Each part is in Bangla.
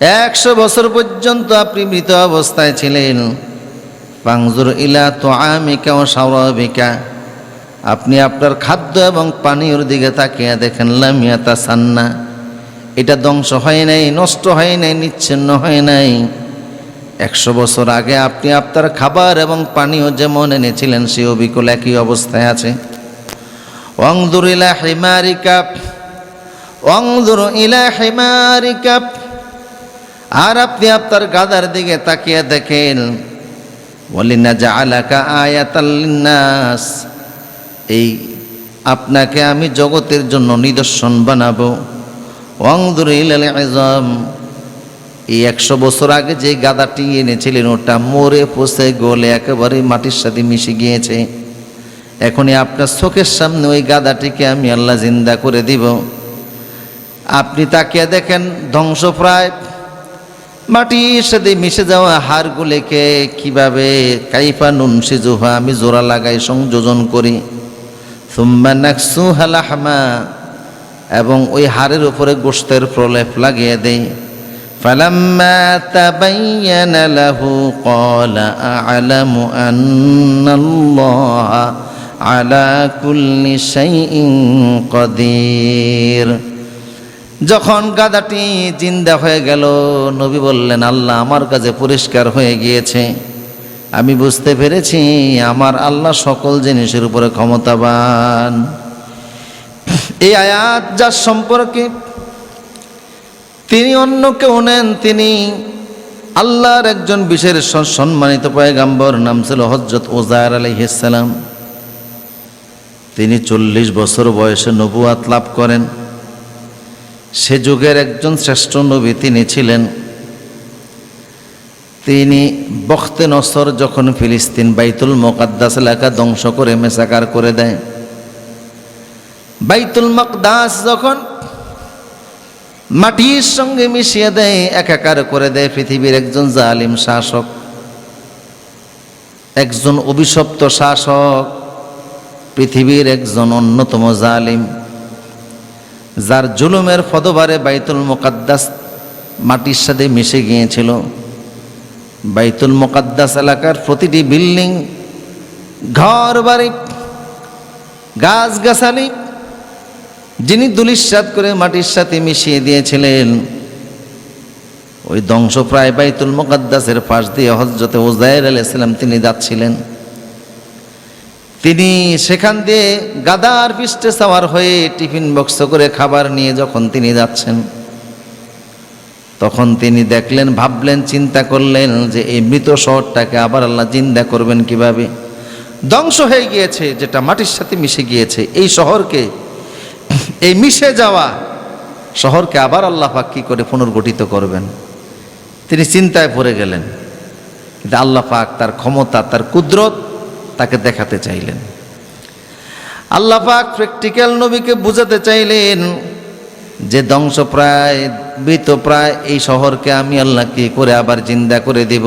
একশো বছর পর্যন্ত আপনি মৃত অবস্থায় ছিলেন। পাংজুর ইলা তো আমিকা ও সাউরাবিকা আপনি আপনার খাদ্য এবং পানীয়র দিকে তাকিয়ে দেখেন লামিয়া তা সান্না এটা ধ্বংস হয় নাই, নষ্ট হয় নাই, নিচ্ছিন্ন হয় নাই। একশো বছর আগে আপনি আপনার খাবার এবং পানীয় যেমন এনেছিলেন, সে অবিকল একই অবস্থায় আছে। অংদুর ইলা হিমারিকা। অংদুর ইলা হিমারিকা। আর আপনি আপনার গাদার দিকে তাকিয়ে দেখেন। বলিনা যা আলাকা আয়াতাল্লিনাস এই আপনাকে আমি জগতের জন্য নিদর্শন বানাবো। অংদুর আজম এই একশো বছর আগে যে গাদাটি এনেছিলেন, ওটা মরে পচে গলে একেবারে মাটির সাথে মিশে গিয়েছে। এখনই আপনার চোখের সামনে ওই গাদাটিকে আমি আল্লাহ জিন্দা করে দিব। আপনি তাকিয়ে দেখেন, ধ্বংসপ্রায় মাটির সাথে মিশে যাওয়া হাড়গুলিকে কিভাবে কাইফা নুন সিজুহা আমি জোড়া লাগাই সংযোজন করি সুম্মা নাকসু হালাহমা এবং ওই হাড়ের উপরে গোস্তের প্রলেপ লাগিয়ে দেই فلما تبين له قال أعلم أن الله على كل شيء قدير যখন গাদাটি জিন্দা হয়ে গেল, নবী বললেন, আল্লাহ আমার কাছে পরিষ্কার হয়ে গিয়েছে। আমি বুঝতে পেরেছি আমার আল্লাহ সকল জিনিসের উপরে ক্ষমতাবান। এই আয়াত যার সম্পর্কে তিনি অন্য কেউ নেন, তিনি আল্লাহর একজন বিশেষ সম্মানিত পয়গাম্বর নাম ছিল হজরত ওজার আলহিসাল্লাম তিনি চল্লিশ বছর বয়সে নবুয়াত লাভ করেন। সে যুগের একজন শ্রেষ্ঠ নবী তিনি ছিলেন। তিনি বখতে নসর যখন ফিলিস্তিন বাইতুল মোকাদ্দাস এলাকা ধ্বংস করে মেসাকার করে দেয়। বাইতুল মকদাস যখন মাটির সঙ্গে মিশিয়ে দেয়, একাকার করে দেয় পৃথিবীর একজন জালিম শাসক, একজন অভিশপ্ত শাসক, পৃথিবীর একজন অন্যতম জালিম। যার জুলুমের ফদবারে বাইতুল মোকাদ্দাস মাটির সাথে মিশে গিয়েছিল। বাইতুল মোকাদ্দাস এলাকার প্রতিটি বিল্ডিং ঘর বাড়ি গাছগাছালি, যিনি দুলিশ্বাদ করে মাটির সাথে মিশিয়ে দিয়েছিলেন। ওই ধ্বংসপ্রায় বাইতুল মোকাদ্দাসের পাশ দিয়ে হজরতে ওজায়ের আলাইসালাম তিনি যাচ্ছিলেন। তিনি সেখান দিয়ে গাদার পৃষ্ঠে সাওয়ার হয়ে টিফিন বক্স করে খাবার নিয়ে যখন তিনি যাচ্ছেন, তখন তিনি দেখলেন, ভাবলেন, চিন্তা করলেন যে এই মৃত শহরটাকে আবার আল্লাহ চিন্তা করবেন কীভাবে। ধ্বংস হয়ে গিয়েছে, যেটা মাটির সাথে মিশে গিয়েছে। এই শহরকে, এই মিশে যাওয়া শহরকে আবার আল্লাহ পাক কী করে পুনর্গঠিত করবেন? তিনি চিন্তায় পড়ে গেলেন। কিন্তু আল্লাহ পাক তার ক্ষমতা, তার কুদরত তাকে দেখাতে চাইলেন। আল্লাহ পাক প্র্যাকটিক্যাল নবীকে বুঝাতে চাইলেন যে ধ্বংস প্রায় মৃত প্রায় এই শহরকে আমি আল্লাহ কি করে আবার জিন্দা করে দেব?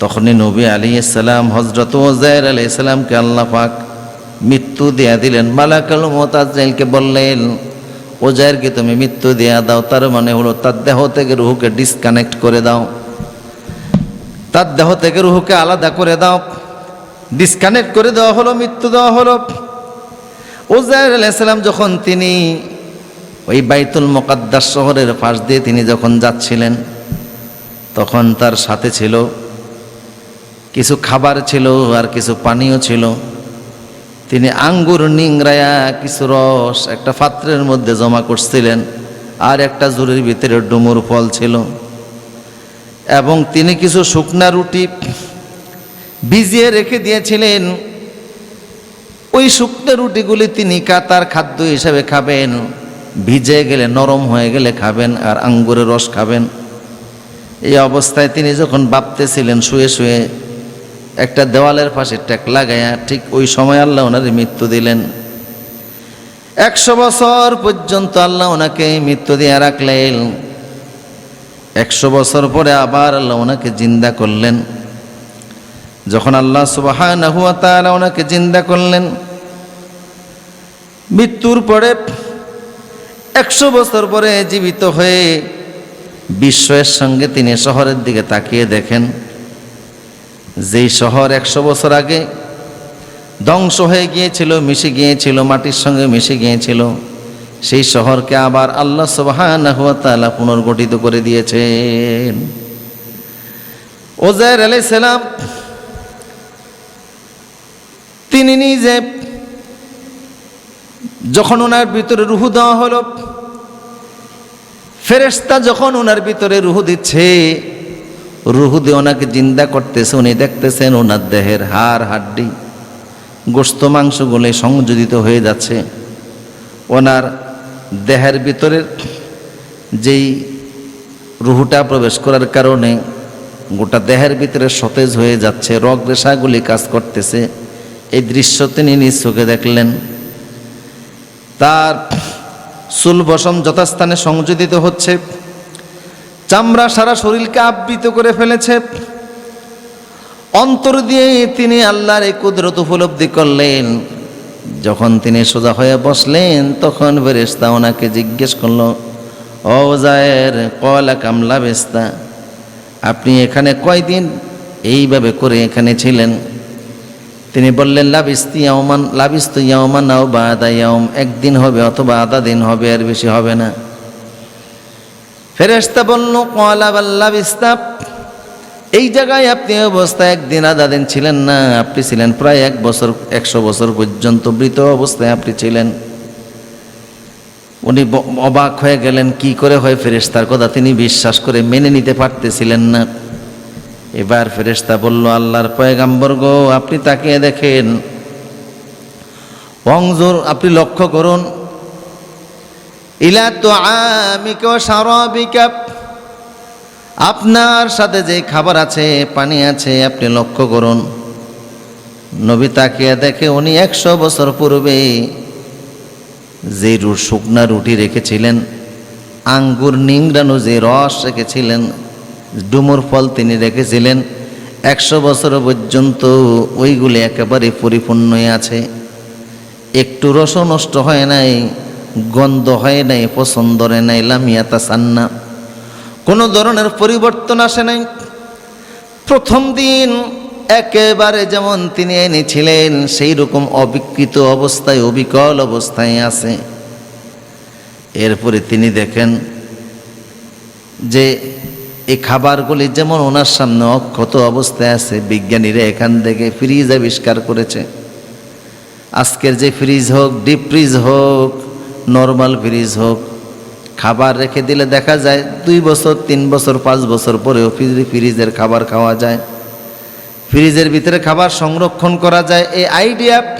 তখনই নবী আলী ইসলাম হজরত ওজায়ের আলী ইসলামকে আল্লাহ পাক মৃত্যু দেয়া দিলেন। মালাকাল মোতাজকে বললেন ওজায়েরকে তুমি মৃত্যু দেয়া দাও, তার মানে হলো তার দেহ থেকে রুহুকে ডিসকানেক্ট করে দাও। তার দেহ থেকে রুহুকে আলাদা করে দাও। ডিসকানেক্ট করে দেওয়া হলো, মৃত্যু দেওয়া হলো। ওজায়ের আলাইসালাম যখন তিনি ওই বাইতুল মোকাদ্দাস শহরের পাশ দিয়ে তিনি যখন যাচ্ছিলেন, তখন তার সাথে ছিল কিছু খাবার ছিল আর কিছু পানীয় ছিল। তিনি আঙ্গুর নিংরায়া কিছু রস, একটা পাত্রের মধ্যে জমা করছিলেন আর একটা জুড়ির ভিতরে ডুমুর ফল ছিল। এবং তিনি কিছু শুকনা রুটি ভিজিয়ে রেখে দিয়েছিলেন। ওই শুকনো রুটিগুলি তিনি কাতার খাদ্য হিসাবে খাবেন। ভিজে গেলে নরম হয়ে গেলে খাবেন আর আঙ্গুরের রস খাবেন। এই অবস্থায় তিনি যখন ভাবতেছিলেন শুয়ে শুয়ে একটা দেওয়ালের পাশে ট্যাক লাগাইয়া ঠিক ওই সময় আল্লাহ ওনার মৃত্যু দিলেন। একশো বছর পর্যন্ত আল্লাহ ওনাকে মৃত্যু দিয়ে রাখলেন। একশো বছর পরে আবার আল্লাহ ওনাকে জিন্দা করলেন। যখন আল্লাহ সুবাহ ওনাকে জিন্দা করলেন, মৃত্যুর পরে একশো বছর পরে জীবিত হয়ে বিস্ময়ের সঙ্গে তিনি শহরের দিকে তাকিয়ে দেখেন। যেই শহর একশো বছর আগে ধ্বংস হয়ে গিয়েছিল, মিশে গিয়েছিল, মাটির সঙ্গে মিশে গিয়েছিল, সেই শহরকে আবার আল্লাহ সুবহানাহু পুনর্গঠিত করে দিয়েছেন। ওজায়ের আলাইহিস সালাম তিনি নিজে যখন ওনার ভিতরে রুহু দেওয়া হলো, ফেরেশতা যখন ওনার ভিতরে রুহু দিচ্ছে, রুহু দিয়ে ওনাকে জিন্দা করতেছে, উনি দেখতেছেন ওনার দেহের হাড়, হাড্ডি, গোস্ত, মাংসগুলো সংযোজিত হয়ে যাচ্ছে। ওনার দেহের ভিতরের যেই রুহুটা প্রবেশ করার কারণে গোটা দেহের ভিতরে সতেজ হয়ে যাচ্ছে, রগ রেশাগুলি কাজ করতেছে। দৃশ্য তিনি নিজ চোখে দেখলেন। তার চুল বসম যথাস্থানে সংযোজিত হচ্ছে। চামড়া সারা শরীরকে আবৃত করে ফেলেছে। অন্তর দিয়ে তিনি আল্লাহর এই কুদরত উপলব্ধি করলেন। যখন তিনি সোজা হয়ে বসলেন, তখন ফেরেশতা ওনাকে জিজ্ঞেস করল, ও জায়ের কলা কামলা বেস্তা আপনি এখানে কয়দিন এইভাবে করে এখানে ছিলেন? তিনি বললেন, লাবিস্তি ইয়াওমান, লাবিস্তু ইয়াওমান নাও বা আদা ইয়াওম, একদিন হবে অথবা আধা দিন হবে আর বেশি হবে না। ফেরেশতা বলল কলা বাল্লাবিস্তা এই জায়গায় আপনি অবস্থায় একদিন আধা দিন ছিলেন না, আপনি ছিলেন প্রায় এক বছর, একশো বছর পর্যন্ত মৃত অবস্থায় আপনি ছিলেন। উনি অবাক হয়ে গেলেন, কি করে হয় ফেরেশতার কথা? তিনি বিশ্বাস করে মেনে নিতে পারতেছিলেন না। এবার ফেরেশতা বলল, আল্লাহর পয়গাম্বর গো, আপনি তাকিয়ে দেখেন। অংজুর, আপনি লক্ষ্য করুন। ইলা তো আমিকা সারাবিকা আপনার সাথে যে খাবার আছে, পানি আছে, আপনি লক্ষ্য করুন। নবী তাকিয়ে দেখে উনি একশো বছর পূর্বে যে শুকনা রুটি রেখেছিলেন, আঙ্গুর, নিংড়ানো যে রস রেখেছিলেন ডুমুর ফল তিনি রেখেছিলেন। একশো বছর পর্যন্ত ওইগুলি একেবারে পরিপূর্ণই আছে। একটু রসও নষ্ট হয় নাই, গন্ধ হয় নাই, পছন্দ হয় নাই লামিয়াতা সান্না কোনো ধরনের পরিবর্তন আসে নাই। প্রথম দিন একেবারে যেমন তিনি এনেছিলেন সেই রকম অবিকৃত অবস্থায়, অবিকল অবস্থায় আছে। এরপরে তিনি দেখেন যে এই খাবারগুলি যেমন ওনার সামনে অক্ষত অবস্থায় আছে, বিজ্ঞানীরা এখান থেকে ফ্রিজ আবিষ্কার করেছে। আজকের যে ফ্রিজ হোক ডিপ ফ্রিজ হোক নর্মাল ফ্রিজ হোক, খাবার রেখে দিলে দেখা যায় দুই বছর, তিন বছর, পাঁচ বছর পরেও ফ্রিজ- ফ্রিজের খাবার খাওয়া যায়। ফ্রিজের ভিতরে খাবার সংরক্ষণ করা যায়। এই আইডিয়া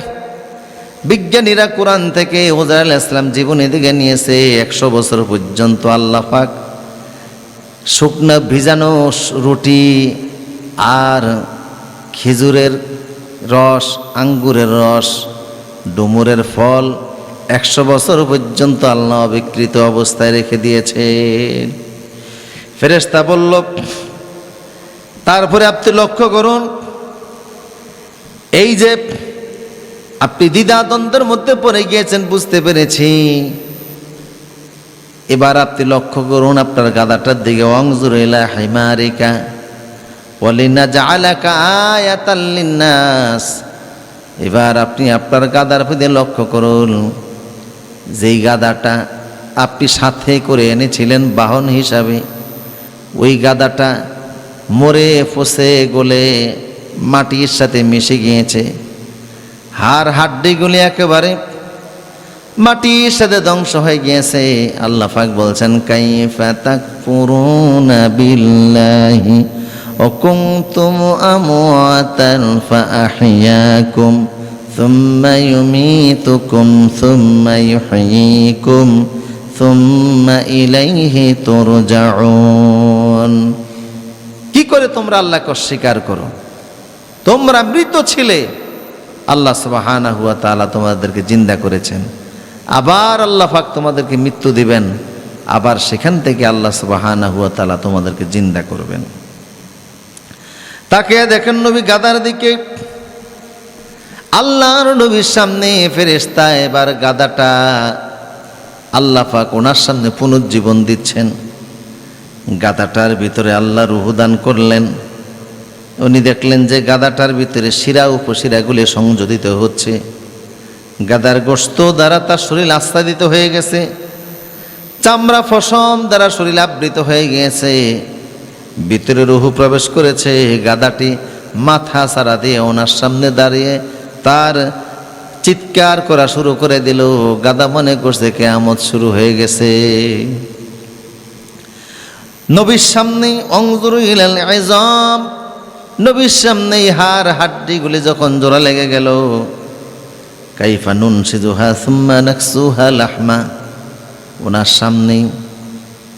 বিজ্ঞানীরা কোরআন থেকে ওজার ইসলাম জীবনে দিকে নিয়েছে একশো বছর পর্যন্ত আল্লাহ পাক শুকনো ভিজানো রুটি আর খেজুরের রস, আঙ্গুরের রস, ডুমুরের ফল একশো বছর পর্যন্ত আল্লাহ অবিকৃত অবস্থায় রেখে দিয়েছে। ফেরেশতা বলল, তারপরে আপনি লক্ষ্য করুন, এই যে আপনি দ্বিধাদ্বন্দ্বের মধ্যে পড়ে গিয়েছেন, বুঝতে পেরেছি। এবার আপনি লক্ষ্য করুন আপনার গাদাটার দিকে অংজুর ইলা হিমারিকা ওয়ালিনা জাআলাকা আয়াতাল লিন্নাস। এবার আপনি আপনার গাদার প্রতি লক্ষ্য করুন, যেই গাদাটা আপনি সাথে করে এনেছিলেন বাহন হিসাবে, ওই গাদাটা মরে ফসে গলে মাটির সাথে মিশে গিয়েছে। হাড় হাড্ডিগুলি একেবারে মাটির সাথে ধ্বংস হয়ে গিয়েছে। আল্লাহ পাক বলছেন, কাইফা তাকফুরুনা বিল্লাহি, ওয়া কুনতুম আমওয়াতান ফাআহইয়াকুম থুম্মা ইউমীতুকুম থুম্মা ইউহয়ীকুম থুম্মা ইলাইহি তুরজাউন। কি করে তোমরা আল্লাহকে অস্বীকার করো? তোমরা মৃত ছিলে। আল্লাহ সুবাহানা হুয়া তাআলা তোমাদেরকে জিন্দা করেছেন। আবার আল্লাহ পাক তোমাদেরকে মৃত্যু দিবেন, আবার সেখান থেকে আল্লাহ সুবাহানা হুয়া তালা তোমাদেরকে জিন্দা করবেন। তাকে দেখেন নবী গাদার দিকে, আল্লাহর নবীর সামনে ফেরেশতা এবার গাদাটা আল্লাহ পাক ওনার সামনে পুনর্জীবন দিচ্ছেন। গাদাটার ভিতরে আল্লাহ রুহুদান করলেন। উনি দেখলেন যে গাদাটার ভিতরে শিরা, উপশিরাগুলি সংযোজিত হচ্ছে। গাদার গোস্ত দ্বারা তার শরীর আস্থাদিত হয়ে গেছে। চামড়া ফসম দ্বারা শরীর আবৃত হয়ে গিয়েছে ভিতরে রুহু প্রবেশ করেছে। গাদাটি মাথা সারা দিয়ে ওনার সামনে দাঁড়িয়ে তার চিৎকার করা শুরু করে দিল। গাদা মনে করছে, কেয়ামত শুরু হয়ে গেছে। নবীর সামনে অংজুর নবীর সামনেই হার হাড্ডিগুলি যখন জোড়া লেগে গেল কাইফা নুন সিজুহা সুম্মা নাকসুহা লাহমা। ওনার সামনেই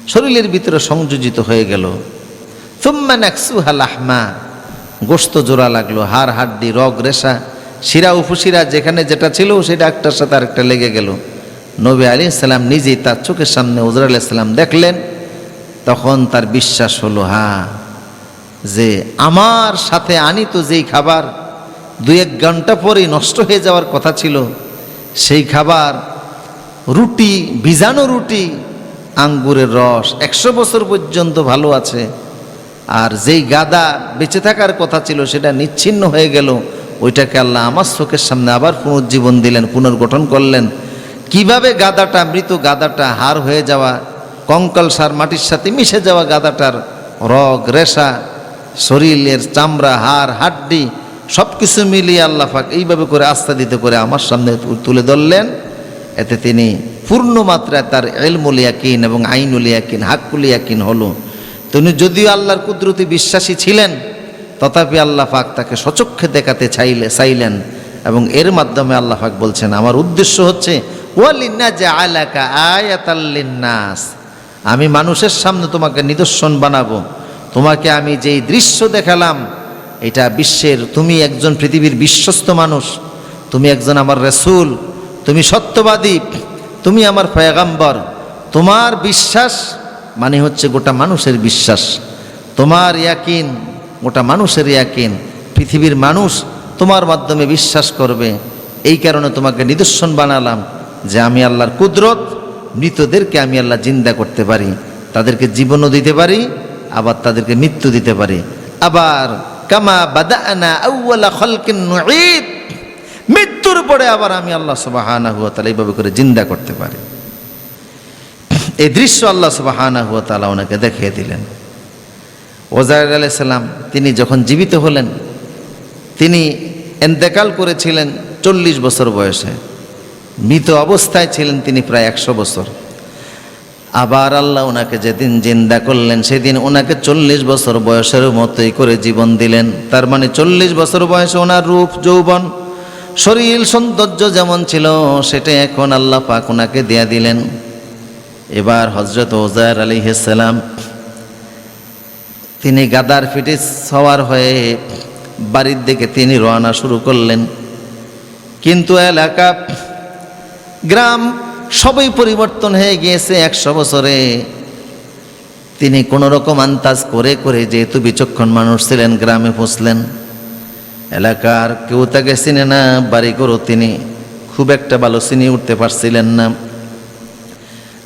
শরীরের ভিতরে সংযোজিত হয়ে গেল। সুম্মা নাকসুহা লাহমা। গোস্ত জোড়া লাগল, হাড়, হাড্ডি, রগ, রেশা, শিরা, উপশিরা, যেখানে যেটা ছিল সেটা একটার সাথে আরেকটা লেগে গেল। নবী আলী সাল্লাম নিজেই তার চোখের সামনে উজর সাল্লাম দেখলেন। তখন তার বিশ্বাস হলো হ্যাঁ যে আমার সাথে আনিত যেই খাবার দুই এক ঘণ্টা পরেই নষ্ট হয়ে যাওয়ার কথা ছিল। সেই খাবার, রুটি ভিজানো রুটি, আঙ্গুরের রস, একশো বছর পর্যন্ত ভালো আছে। আর যেই গাদা বেঁচে থাকার কথা ছিল, সেটা নিচ্ছিন্ন হয়ে গেল। ওইটাকে আল্লাহ আমার চোখের সামনে আবার পুনর্জীবন দিলেন, পুনর্গঠন করলেন। কীভাবে গাদাটা, মৃত গাদাটা হার হয়ে যাওয়া, কঙ্কাল সার মাটির সাথে মিশে যাওয়া গাদাটার রগ, রেশা, শরীরের চামড়া, হাড়, হাড্ডি সব কিছু মিলিয়ে আল্লাহ পাক এইভাবে করে আস্থা দিতে করে আমার সামনে তুলে ধরলেন। এতে তিনি পূর্ণ মাত্রায় তার এলমুল ইয়াকিন এবং আইনুল ইয়াকিন, হাক্কুল হলো। তিনি যদিও আল্লাহর কুদরতি বিশ্বাসী ছিলেন, তথাপি আল্লাহ পাক তাকে সচক্ষে দেখাতে চাইলে চাইলেন এবং এর মাধ্যমে আল্লাহ পাক বলছেন, আমার উদ্দেশ্য হচ্ছে যে আমি মানুষের সামনে তোমাকে নিদর্শন বানাবো। তোমাকে আমি যেই দৃশ্য দেখালাম এটা বিশ্বের, তুমি একজন পৃথিবীর বিশ্বস্ত মানুষ, তুমি একজন আমার রসুল, তুমি সত্যবাদী, তুমি আমার পয়গাম্বর। তোমার বিশ্বাস মানে হচ্ছে গোটা মানুষের বিশ্বাস। তোমার ইয়াকিন, গোটা মানুষের ইয়াকিন। পৃথিবীর মানুষ তোমার মাধ্যমে বিশ্বাস করবে। এই কারণে তোমাকে নিদর্শন বানালাম যে আমি আল্লাহর কুদরত, মৃতদেরকে আমি আল্লাহ জিন্দা করতে পারি। তাদেরকে জীবনও দিতে পারি, আবার তাদেরকে মৃত্যু দিতে পারি। আবার কামা বাদানা আউওয়ালা খলকিন নুঈদ। মৃত্যুর পরে আবার আমি আল্লাহ সুবহানাহু ওয়া তাআলা এইভাবে করে জিন্দা করতে পারি। এই দৃশ্য আল্লাহ সুবহানাহু ওয়া তাআলা ওনাকে দেখিয়ে দিলেন। ওজায়ের আলাইহিস সালাম তিনি যখন জীবিত হলেন, তিনি এন্তেকাল করেছিলেন চল্লিশ বছর বয়সে। মৃত অবস্থায় ছিলেন তিনি প্রায় একশো বছর। আবার আল্লাহ ওনাকে যেদিন জিন্দা করলেন, সেদিন ওনাকে চল্লিশ বছর বয়সের মতোই করে জীবন দিলেন। তার মানে চল্লিশ বছর বয়সে ওনার রূপ, যৌবন, শরীর, সৌন্দর্য যেমন ছিল, সেটা এখন আল্লাহ পাক ওনাকে দেয়া দিলেন। এবার হজরত ওজার আলী সালাম, তিনি গাদার ফিটে সওয়ার হয়ে বাড়ির দিকে তিনি রওনা শুরু করলেন। কিন্তু এলাকা, গ্রাম সবই পরিবর্তন হয়ে গিয়েছে একশো বছরে। তিনি কোনো রকম আন্তাজ করে করে যেহেতু বিচক্ষণ মানুষ ছিলেন, গ্রামে পৌঁছলেন। এলাকার কেউ তাকে চিনে না বাড়ি করো তিনি খুব একটা ভালো চিনি উঠতে পারছিলেন না।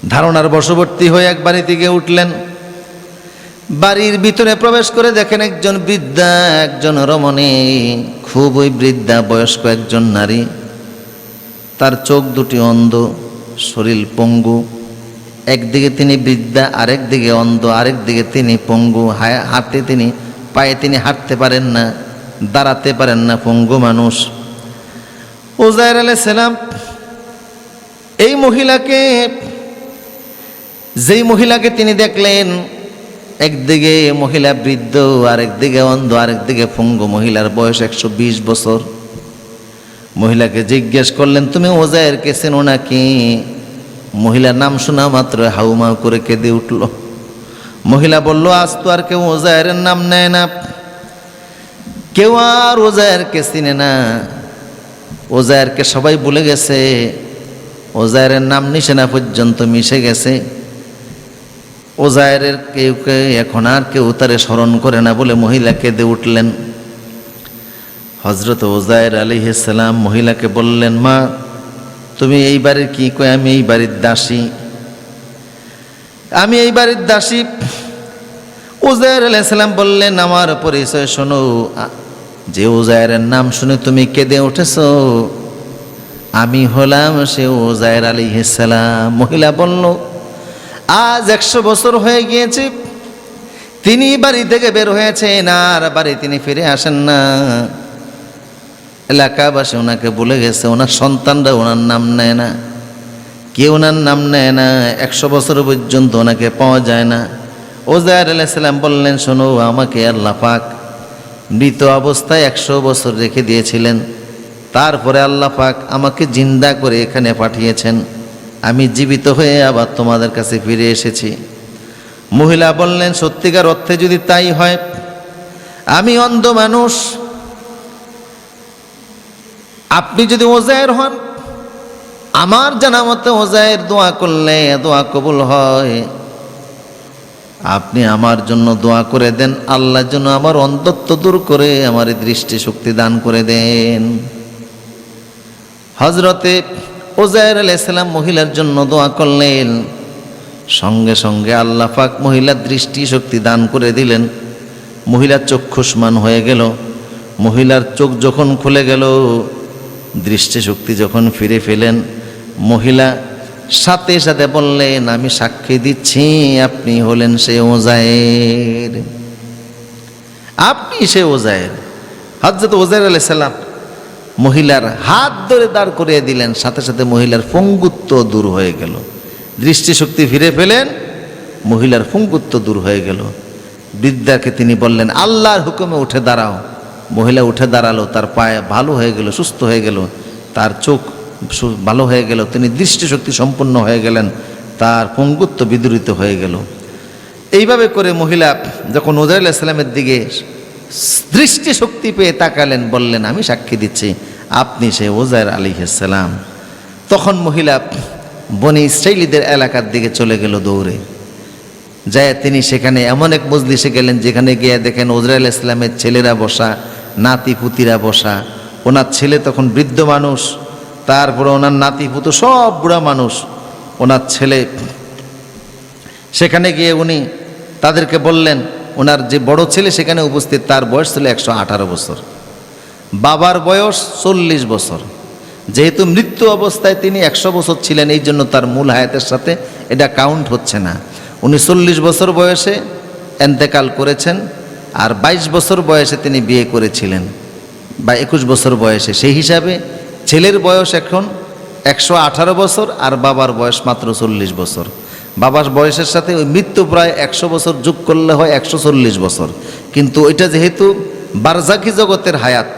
ধারণার বশবর্তী হয়ে এক বাড়ি থেকে উঠলেন। বাড়ির ভিতরে প্রবেশ করে দেখেন একজন বৃদ্ধা, একজন রমণী, খুবই বৃদ্ধা বয়স্ক একজন নারী। তার চোখ দুটি অন্ধ। শরীর পঙ্গু। একদিকে তিনি বৃদ্ধা আরেক দিকে অন্ধ আরেক দিকে তিনি পঙ্গু। হাঁটতে তিনি, পায়ে তিনি হাঁটতে পারেন না, দাঁড়াতে পারেন না পঙ্গু মানুষ। ওজায়ের আলাই সালাম, এই মহিলাকে, যেই মহিলাকে তিনি দেখলেন, একদিকে মহিলা বৃদ্ধ, আরেকদিকে অন্ধ, আরেকদিকে পঙ্গু। মহিলার বয়স একশো বিশ বছর। মহিলাকে জিজ্ঞেস করলেন, তুমি ওজায়েরকে চেনো নাকি? মহিলার নাম শোনা মাত্র হাউমাউ করে কেঁদে উঠল। মহিলা বলল, আজ তো আর কেউ ওজায়ের নাম নেয় না। কেউ আর ওজায়েরকে চিনে না। ওজায়েরকে সবাই ভুলে গেছে। ওজায়ের নাম নিশানা পর্যন্ত মিশে গেছে। ওজায়ের কেউ কে, এখন আর কেউ তারে স্মরণ করে না বলে মহিলা কেঁদে উঠলেন। হজরত ওজায়ের আলিহাল্লাম মহিলাকে বললেন, মা, তুমি এই বাড়ির কি? কয়, আমি এই বাড়ির দাসী। আমি এই বাড়ির দাসী। উজায়ের আলাইসাল্লাম বললেন, আমার পরিচয় শোনো। যে উজায়ের নাম শুনে তুমি কেঁদে উঠেছ, আমি হলাম সে উজায়ের আলী সালাম। মহিলা বলল, আজ একশো বছর হয়ে গিয়েছে, তিনি বাড়ি থেকে বের হয়েছেন, আর বাড়ি তিনি ফিরে আসেন না। এলাকাবাসী ওনাকে বলে গেছে, ওনার সন্তানরা ওনার নাম নেয় না। কেউ ওনার নাম নেয় না, একশো বছর পর্যন্ত ওনাকে পাওয়া যায় না। ওজায়ের আলাইসাল্লাম বললেন, শোনো, আমাকে আল্লাহ পাক মৃত অবস্থায় একশো বছর রেখে দিয়েছিলেন। তারপরে আল্লাহ পাক আমাকে জিন্দা করে এখানে পাঠিয়েছেন। আমি জীবিত হয়ে আবার তোমাদের কাছে ফিরে এসেছি। মহিলা বললেন, সত্যিকার অর্থে যদি তাই হয়, আমি অন্ধ মানুষ আপনি যদি ওজায়ের হন, আমার জানা মতে ওজায়ের দোয়া করলে দোয়া কবুল হয়। আপনি আমার জন্য দোয়া করে দেন আল্লাহর জন্য আমার অন্ধত্ব দূর করে আমার দৃষ্টি শক্তি দান করে দেন। হজরতে ওজায়ের আলাইসাল্লাম মহিলার জন্য দোয়া করলেন। সঙ্গে সঙ্গে আল্লাহ পাক মহিলার দৃষ্টি শক্তি দান করে দিলেন। মহিলার চক্ষুষ্মান হয়ে গেল। মহিলার চোখ যখন খুলে গেল দৃষ্টিশক্তি যখন ফিরে ফেলেন মহিলা সাথে সাথে বললেন, আমি সাক্ষী দিচ্ছি, আপনি হলেন সে ওজায়ের। আপনি সে ওজায়ের? হজরত ওজায়ের আলাইসাল্লাম মহিলার হাত ধরে দাঁড় করিয়ে দিলেন, সাথে সাথে মহিলার পঙ্গুত্ব দূর হয়ে গেল। দৃষ্টিশক্তি ফিরে পেলেন, মহিলার পঙ্গুত্ব দূর হয়ে গেল। বৃদ্ধাকে তিনি বললেন, আল্লাহর হুকুমে উঠে দাঁড়াও। মহিলা উঠে দাঁড়াল, তার পায়ে ভালো হয়ে গেল, সুস্থ হয়ে গেল, তার চোখ ভালো হয়ে গেল, তিনি দৃষ্টিশক্তি সম্পন্ন হয়ে গেলেন, তার পঙ্গুত্ব বিদূরিত হয়ে গেল। এইভাবে করে মহিলা যখন ওজার ইসলামের দিকে দৃষ্টিশক্তি পেয়ে তাকালেন, বললেন, আমি সাক্ষী দিচ্ছি, আপনি সে ওজার আলী সালাম। তখন মহিলা বনি ইসরাইলিদের এলাকার দিকে চলে গেল দৌড়ে। যায় তিনি সেখানে এমন এক মজলিসে গেলেন, যেখানে গিয়ে দেখেন ওজরাইল ইসলামের ছেলেরা বসা নাতি পুতিরা বসা। ওনার ছেলে তখন বৃদ্ধ মানুষ, তারপরে ওনার নাতি পুতো সব বুড়া মানুষ। ওনার ছেলে, সেখানে গিয়ে উনি তাদেরকে বললেন, ওনার যে বড় ছেলে সেখানে উপস্থিত, তার বয়স ছিল একশো আঠারো বছর। বাবার বয়স চল্লিশ বছর। যেহেতু মৃত্যু অবস্থায় তিনি একশো বছর ছিলেন, এই জন্য তার মূল হায়াতের সাথে এটা কাউন্ট হচ্ছে না। উনি চল্লিশ বছর বয়সে এন্তেকাল করেছেন। আর ২২ বছর বয়সে তিনি বিয়ে করেছিলেন বা একুশ বছর বয়সে। সেই হিসাবে ছেলের বয়স এখন একশো আঠারো বছর আর বাবার বয়স মাত্র চল্লিশ বছর। বাবার বয়সের সাথে ওই মৃত্যু প্রায় একশো বছর যোগ করলে হয় একশো চল্লিশ বছর। কিন্তু ওইটা যেহেতু বারজাকি জগতের হায়াত,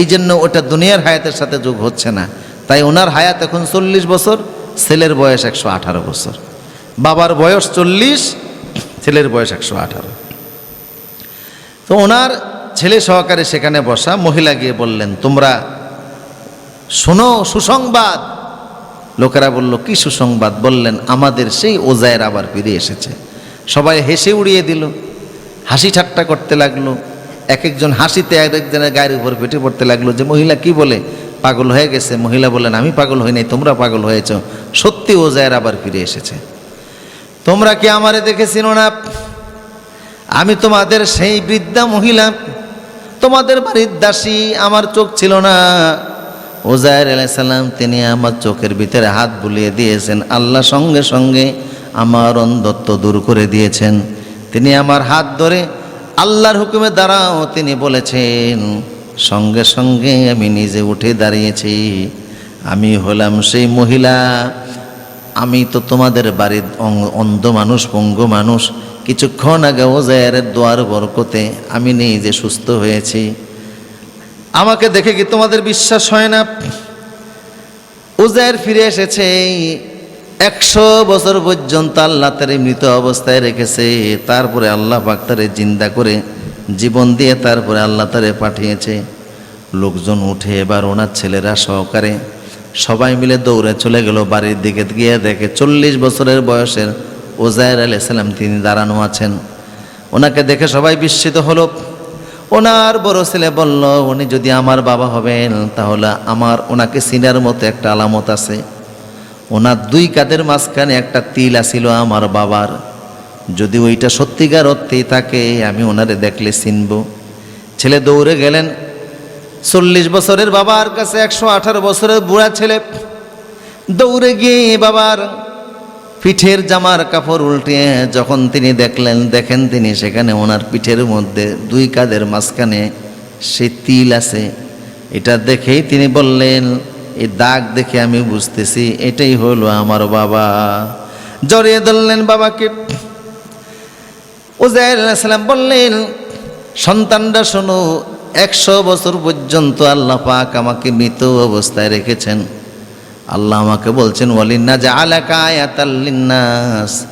এই জন্য ওটা দুনিয়ার হায়াতের সাথে যোগ হচ্ছে না। তাই ওনার হায়াত এখন চল্লিশ বছর, ছেলের বয়স একশো আঠারো বছর। বাবার বয়স চল্লিশ, ছেলের বয়স একশো আঠারো। তো ওনার ছেলে সহকারে সেখানে বসা, মহিলা গিয়ে বললেন, তোমরা শোনো সুসংবাদ। লোকেরা বলল, কি সুসংবাদ? বললেন, আমাদের সেই ওজায়ের আবার ফিরে এসেছে। সবাই হেসে উড়িয়ে দিল, হাসি ঠাট্টা করতে লাগল, এক একজন হাসিতে এক একজনের গায়ের উপর পেটে পড়তে লাগল যে, মহিলা কি বলে? পাগল হয়ে গেছে। মহিলা বললেন, আমি পাগল হই নাই, তোমরা পাগল হয়েছ। সত্যি ওজায়ের আবার ফিরে এসেছে। তোমরা কি আমারে দেখেছিল না? আমি তোমাদের সেই বৃদ্ধা মহিলা, তোমাদের বাড়ির দাসী আমার চোখ ছিল না। ওজায়ের আলাইসাল্লাম তিনি আমার চোখের ভিতরে হাত বুলিয়ে দিয়েছেন, আল্লাহ সঙ্গে সঙ্গে আমার অন্ধত্ব দূর করে দিয়েছেন। তিনি আমার হাত ধরে আল্লাহর হুকুমে দাঁড়াও, তিনি বলেছেন, সঙ্গে সঙ্গে আমি নিজে উঠে দাঁড়িয়েছি। আমি হলাম সেই মহিলা আমি তো তোমাদের বাড়ির অন্ধ মানুষ, পঙ্গু মানুষ। কিছুক্ষণ আগে ওজায়ের দোয়ার বরকতে আমি নেই যে সুস্থ হয়েছি। আমাকে দেখে কি তোমাদের বিশ্বাস হয় না? উজায়ের ফিরে এসেছে, একশো বছর পর্যন্ত আল্লাহ তারে মৃত অবস্থায় রেখেছে। তারপরে আল্লাহ পাক তারে জিন্দা করে জীবন দিয়ে তারপরে আল্লাহ তারে পাঠিয়েছে। লোকজন উঠে এবার ওনার ছেলেরা সহকারে সবাই মিলে দৌড়ে চলে গেল বাড়ির দিকে গিয়ে দেখে চল্লিশ বছরের বয়সের ওজায়ের আলাইসাল্লাম তিনি দাঁড়ানো আছেন। ওনাকে দেখে সবাই বিস্মিত হলো। ওনার বড় ছেলে বলল, উনি যদি আমার বাবা হবেন, তাহলে আমার ওনাকে সিনার মতো একটা আলামত আছে। ওনার দুই কাদের মাঝখানে একটা তিল আসিল আমার বাবার। যদি ওইটা সত্যিকার অর্থেই থাকে, আমি ওনারে দেখলে চিনব। ছেলে দৌড়ে গেলেন। চল্লিশ বছরের বাবার কাছে একশো আঠারো বছরের বুড়া ছেলে। দৌড়ে গিয়ে বাবার পিঠের জামার কাপড় উল্টিয়ে যখন তিনি দেখলেন, দেখেন তিনি সেখানে ওনার পিঠের মধ্যে দুই কাদের মাঝখানে সে তিল আছে। এটা দেখেই তিনি বললেন এই দাগ দেখে আমি বুঝতেছি, এটাই হলো আমার বাবা। জড়িয়ে ধরলেন বাবাকে। উজাইর সালাম বললেন, সন্তানরা শোনো একশো বছর পর্যন্ত আল্লাহ পাক আমাকে মৃত অবস্থায় রেখেছেন। আল্লাহ আমাকে বলছেন ওয়ালিন্না যা আলাকা আয়াতাল্লিন্নাস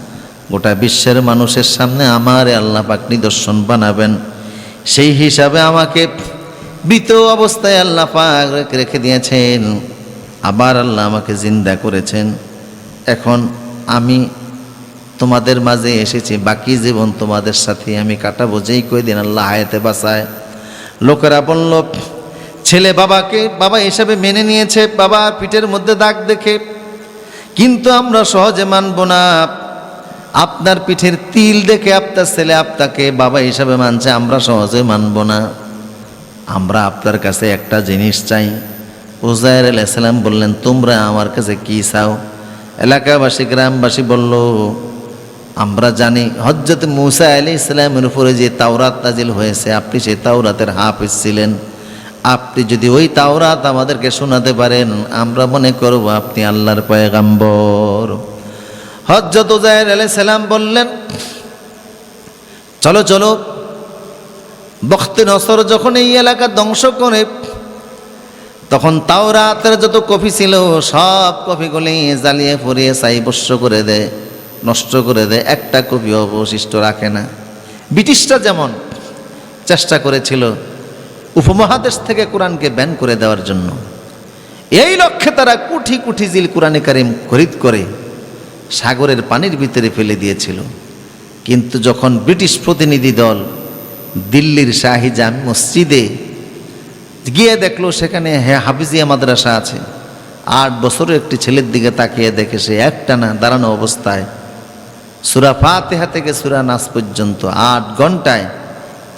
গোটা বিশ্বের মানুষের সামনে আমার আল্লাহ পাক নিদর্শন বানাবেন। সেই হিসাবে আমাকে মৃত অবস্থায় আল্লাহ পাক রেখে- দিয়েছেন। আবার আল্লাহ আমাকে জিন্দা করেছেন। এখন আমি তোমাদের মাঝে এসেছি, বাকি জীবন তোমাদের সাথে আমি কাটাবো। যেই কয়দিন আল্লাহ হায়াতে বাসায় লোকেরা বলল, ছেলে বাবাকে, বাবা হিসাবে মেনে নিয়েছে বাবার পিঠের মধ্যে দাগ দেখে। কিন্তু আমরা সহজে মানব না। আপনার পিঠের তিল দেখে আপনার ছেলে আপনাকে বাবা হিসাবে মানছে, আমরা সহজে মানব না। আমরা আপনার কাছে একটা জিনিস চাই। উজায়ের আলাইসাল্লাম বললেন, তোমরা আমার কাছে কি চাও? এলাকাবাসী, গ্রামবাসী বলল আমরা জানি হজরত মুসা আলী ইসলামের উপরে যে তাওরাত নাজিল হয়েছে, আপনি সেই তাওরাতের হাফিজ ছিলেন। আপনি যদি ওই তাওরাত আমাদেরকে শোনাতে পারেন, আমরা মনে করব আপনি আল্লাহর পয়গাম্বর। হজরত উজায়ের আলাই সালাম বললেন, চলো চলো। বখতে নসর যখন এই এলাকা ধ্বংস করে, তখন তাওরাতের যত কফি ছিল, সব কফিগুলি জ্বালিয়ে পুড়িয়ে সাইবস্য করে দেয়। নষ্ট করে দেয়, একটা কপি অবশিষ্ট রাখে না। ব্রিটিশরা যেমন চেষ্টা করেছিল উপমহাদেশ থেকে কোরআনকে ব্যান করে দেওয়ার জন্য, এই লক্ষ্যে তারা কুঠি কুঠি জিল কোরআনে কারিম খরিদ করে সাগরের পানির ভিতরে ফেলে দিয়েছিল। কিন্তু যখন ব্রিটিশ প্রতিনিধি দল দিল্লির শাহিজাম মসজিদে গিয়ে দেখল, সেখানে হ্যাঁ হাফিজিয়া মাদ্রাসা আছে, আট বছরের একটি ছেলের দিকে তাকিয়ে দেখে সে একটানা দাঁড়ানো অবস্থায় সুরা ফাতেহা থেকে সুরা নাস পর্যন্ত আট ঘন্টায়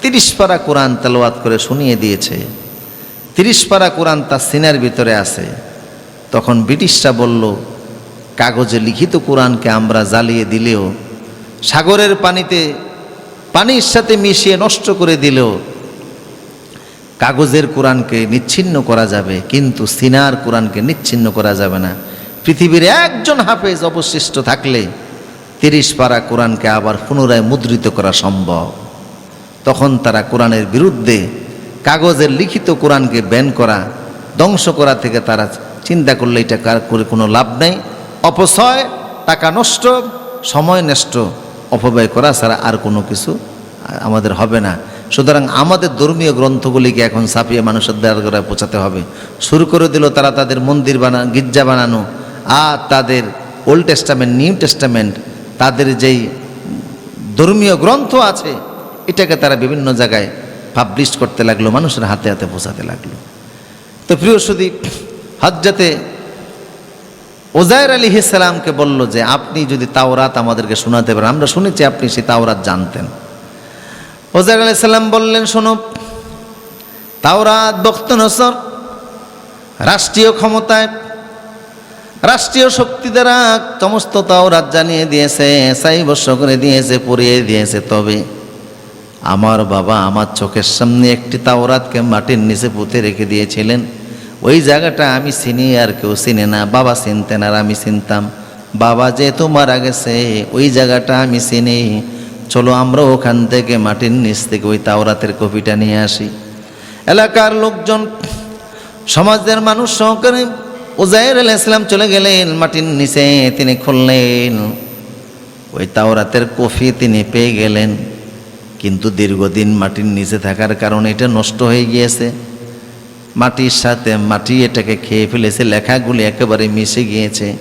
তিরিশ পারা কোরআন তেলাওয়াত করে শুনিয়ে দিয়েছে। তিরিশ পারা কোরআন তার সিনার ভিতরে আছে। তখন ব্রিটিশরা বলল, কাগজে লিখিত কোরআনকে আমরা জ্বালিয়ে দিলেও, সাগরের পানিতে পানির সাথে মিশিয়ে নষ্ট করে দিলেও, কাগজের কোরআনকে নিচ্ছিন্ন করা যাবে, কিন্তু সিনার কোরআনকে নিচ্ছিন্ন করা যাবে না। পৃথিবীর একজন হাফেজ অবশিষ্ট থাকলে তিরিশ পারা কোরআনকে আবার পুনরায় মুদ্রিত করা সম্ভব। তখন তারা কোরআনের বিরুদ্ধে কাগজের লিখিত কোরআনকে ব্যান করা, ধ্বংস করা থেকে তারা চিন্তা করলে এটা কার করে কোনো লাভ নেই। অপচয়, টাকা নষ্ট, সময় নষ্ট, অপব্যয় করা ছাড়া আর কোনো কিছু আমাদের হবে না। সুতরাং আমাদের ধর্মীয় গ্রন্থগুলিকে এখন ছাপিয়ে মানুষের দ্বার করে পৌঁছাতে হবে। শুরু করে দিল তারা তাদের মন্দির বানা, গির্জা বানানো, আর তাদের ওল্ড টেস্টামেন্ট নিউ টেস্টামেন্ট তাদের যেই ধর্মীয় গ্রন্থ আছে, এটাকে তারা বিভিন্ন জায়গায় পাবলিশ করতে লাগল, মানুষের হাতে হাতে পৌঁছাতে লাগল। তো প্রিয় সুদীপ হজ্জাতে ওজায়ের আলী ইসালামকে বলল যে, আপনি যদি তাওরাত আমাদেরকে শোনাতে পারেন, আমরা শুনেছি আপনি সেই তাওরাত জানতেন। ওজায়ের আলী সাল্লাম বললেন, শোনো, তাওরাত বক্ত নসর রাষ্ট্রীয় ক্ষমতায় রাষ্ট্রীয় শক্তি দ্বারা সমস্ত তাওরাত জানিয়ে দিয়েছে সাইবস্য করে দিয়েছে, পড়িয়ে দিয়েছে। তবে আমার বাবা আমার চোখের সামনে একটি তাওরাতকে মাটির নিচে পুঁতে রেখে দিয়েছিলেন। ওই জায়গাটা আমি চিনি আর কেউ চিনে না, বাবা চিনতেন আর আমি চিনতাম। বাবা যেহেতু মারা গেছে, ওই জায়গাটা আমি চিনি। চলো আমরা ওখান থেকে মাটির নিচ থেকে ওই তাওরাতের কপিটা নিয়ে আসি। এলাকার লোকজন, সমাজের মানুষ সহকারে ওজায়ের আল ইসলাম চলে গেলেন, মাটির নিচে তিনি খুললেন। ওই তাওরাতের কফি তিনি পেয়ে গেলেন। কিন্তু দীর্ঘদিন মাটির নিচে থাকার কারণে এটা নষ্ট হয়ে গিয়েছে। মাটির সাথে মাটি এটাকে খেয়ে ফেলেছে, লেখাগুলি একেবারে মিশে গিয়েছে।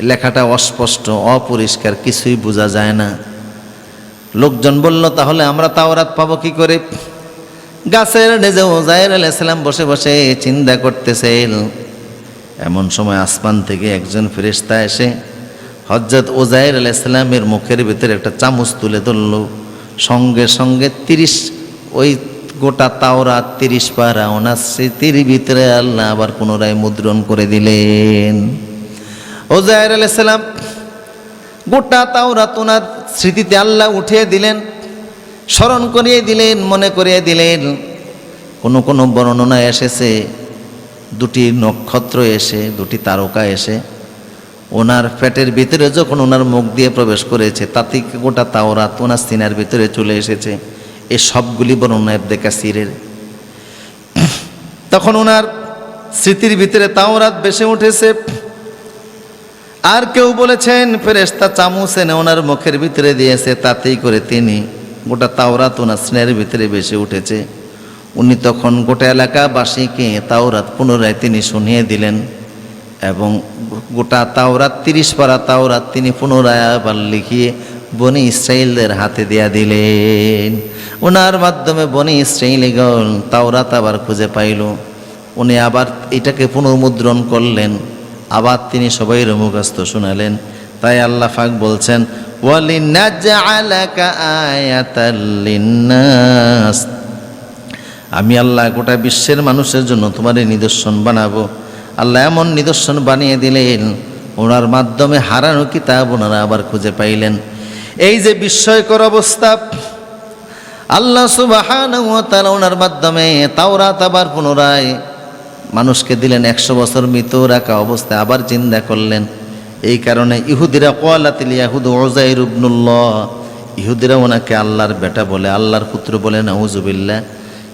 লেখাটা অস্পষ্ট, অপরিষ্কার, কিছুই বোঝা যায় না। লোকজন বলল, তাহলে আমরা তাওরাত পাবো কি করে? গাছের নিজে ওজায়ের আলাইসালাম বসে বসে চিন্তা করতেছেন। এমন সময় আসমান থেকে একজন ফেরেশতা এসে হজরত ওজাইর আল ইসলামের মুখের ভিতরে একটা চামচ তুলে ধরল। সঙ্গে সঙ্গে তিরিশ, ওই গোটা তাওরা তিরিশ পারা ওনার স্মৃতির ভিতরে আল্লাহ আবার পুনরায় মুদ্রণ করে দিলেন। ওজাইর আল ইসলাম গোটা তাওরাত ওনার স্মৃতিতে আল্লাহ উঠিয়ে দিলেন, স্মরণ করিয়ে দিলেন, মনে করিয়ে দিলেন। কোনো কোনো বর্ণনা এসেছে দুটি নক্ষত্র এসে, দুটি তারকা এসে, ওনার পেটের ভিতরে যখন ওনার মুখ দিয়ে প্রবেশ করেছে তাতে গোটা তাওরাত ওনার সিনার ভিতরে চলে এসেছে। এই সবগুলি বর্ণনা এবদে কাসিরের। তখন ওনার স্মৃতির ভিতরে তাওরাত বেসে উঠেছে। আর কেউ বলেছেন ফেরেস্তা চামচ এনে ওনার মুখের ভিতরে দিয়েছে, তাতেই করে তিনি গোটা তাওরাত ওনার স্নেহের ভিতরে বেসে উঠেছে। উনি তখন গোটা এলাকাবাসীকে তাওরাত পুনরায় তিনি শুনিয়ে দিলেন এবং গোটা তাওরাত, তিরিশ পারা তাওরাত তিনি পুনরায় আবার লিখিয়ে বনি ইসরায়েলদের হাতে দেয়া দিলেন। ওনার মাধ্যমে বনি ইসরায়েলিগণ তাওরাত আবার খুঁজে পাইল। উনি আবার এটাকে পুনর্মুদ্রণ করলেন। আবার তিনি সবাই মুখস্থ শোনালেন। তাই আল্লাহ ফাক বলছেন, ওয়ালিনাজআলাকা আয়াতাল লিন্নাস। আমি আল্লাহ গোটা বিশ্বের মানুষের জন্য তোমার নিদর্শন বানাবো। আল্লাহ এমন নিদর্শন বানিয়ে দিলেন, ওনার মাধ্যমে হারানো কিতাব ওনারা আবার খুঁজে পাইলেন। এই যে বিস্ময়কর অবস্থা, আল্লাহ সুবাহান ওনার মাধ্যমে তাওরাত আবার পুনরায় মানুষকে দিলেন, একশো বছর মৃত রাখা অবস্থায় আবার চিন্তা করলেন। এই কারণে ইহুদিরা কোয়ালাতিল ইয়াহুদ ওজাইর উবনুল্লাহ ইহুদিরা ওনাকে আল্লাহর বেটা বলে, আল্লাহর পুত্র বলে, নাউজুবিল্লাহ।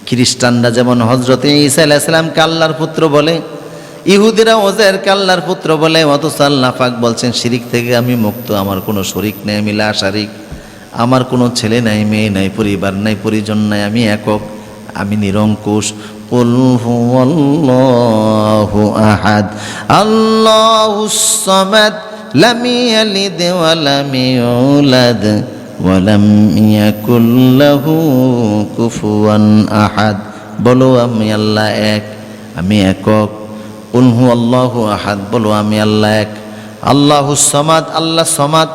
খ্রিস্টানরা যেমন হজরত ইসা আলাহিসাল্লামকে আল্লাহর পুত্র বলে, ইহুদিরা ওজের কাল্লার পুত্র বলে, অথচ আল্লাহ পাক বলছেন, শিরিক থেকে আমি মুক্ত, আমার কোনো শরিক নেই, আমি লাশারিক, আমার কোনো ছেলে নাই, মেয়ে নাই, পরিবার নাই, পরিজন নাই, আমি একক, আমি নিরঙ্কুশ। আহাদ, আল্লাহ লামি আলি দেওয়ালামি ওলাদ ولم يكن له كفوا أحد আহাদ। বলো আমি আল্লাহ এক, আমি একক। উলহু আল্লাহু আহাদ, বলো আমি আল্লাহ এক। আল্লাহু সমাদ, আল্লাহ সমাদ।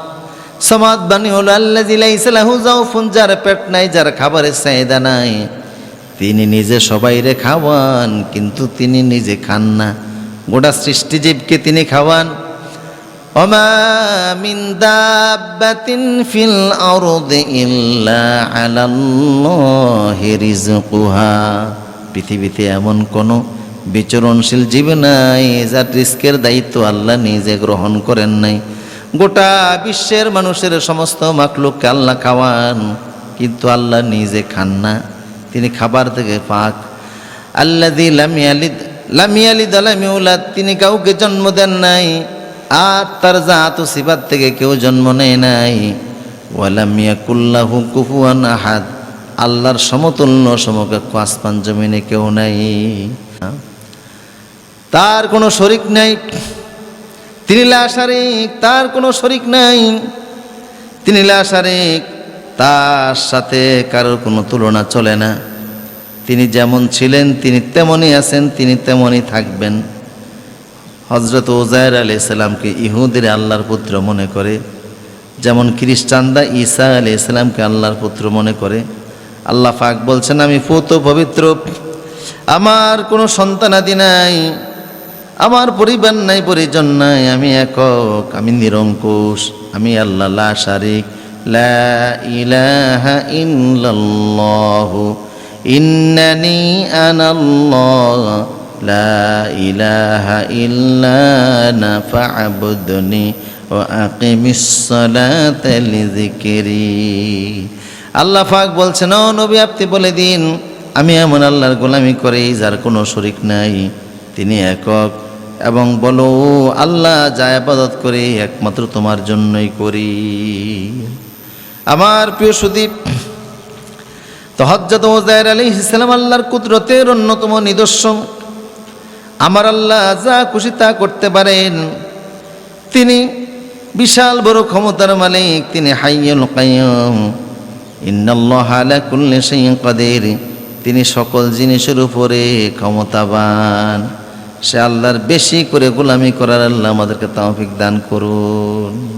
সমাদ বাণী হলো আল্লাহ ইসলাহু ফোন যার পেট নাই, যার খাবারের চাহিদা নাই। তিনি নিজে সবাইরে খাওয়ান, কিন্তু তিনি নিজে খান না। গোটা সৃষ্টিজীবকে তিনি খাওয়ান। ওমা মিন দাব্বাতিন ফিল আরদি ইল্লা আলাল্লাহি রিজকুহা পৃথিবীতে এমন কোনো বিচরণশীল জীব নাই, যার রিস্কের দায়িত্ব আল্লাহ নিজে গ্রহণ করেন নাই। গোটা বিশ্বের মানুষের সমস্ত মাকলুককে আল্লাহ খাওয়ান, কিন্তু আল্লাহ নিজে খান না। তিনি খাবার থেকে পাক। আল্লাদি লামিয়ালিদ লামিয়ালিদ আলামিউলাদ তিনি কাউকে জন্ম দেন নাই। আর তার জাত ও সিবাত থেকে কেউ জন্ম নেয় নাই। ওয়ালামিয়া কুল্লাহু কুফুয়ান আহাদ। আল্লাহর সমতুল্য সমকক্ষ আসমান জমিনে কেউ নাই। তার কোনো শরিক নাই। তিনি লাশারিক তার কোনো শরিক নাই। তিনি লাশারিক তার সাথে কারোর কোনো তুলনা চলে না। তিনি যেমন ছিলেন, তিনি তেমনই আছেন, তিনি তেমনই থাকবেন। হজরত ওজায়ের আলি ইসলামকে ইহুদের আল্লাহর পুত্র মনে করে, যেমন খ্রিস্টানরা ঈসা আলি ইসলামকে আল্লাহর পুত্র মনে করে। আল্লাহ ফাক বলছেন, আমি পুত পবিত্র, আমার কোনো সন্তানাদি নাই, আমার পরিবার নাই, পরিজন নাই, আমি একক, আমি নিরঙ্কুশ, আমি আল্লাহ লা শারিক, লা ইলাহা ইল্লাল্লাহু, ইন্নানি আনাল্লাহ ইলাহা ইল্লা আনা ফা'বুদনি ওয়া আকিমিস সালাতা লিযিকরি। আল্লাহ পাক বলছেন, ও নবী, আপনি বলে দিন, আমি এমন আল্লাহর গোলামি করি যার কোনো শরিক নাই, তিনি একক। এবং বলো, আল্লাহ যা আবাদত করে, একমাত্র তোমার জন্যই করি। আমার প্রিয় সুদীপ, তো হজরত ওজায়ের আলী ইসলাম আল্লাহর কুদরতের অন্যতম নিদর্শন। আমার আল্লাহ যা খুশি তা করতে পারেন। তিনি বিশাল বড় ক্ষমতার মালিক, তিনি হাইয়ুল কাইয়ুম। ইন্নাল্লাহ আলা কুল্লি শাইইন কাদির। তিনি সকল জিনিসের উপরে ক্ষমতাবান। সে আল্লাহর বেশি করে গোলামি করার আল্লাহ আমাদেরকে তাওফিক দান করুন।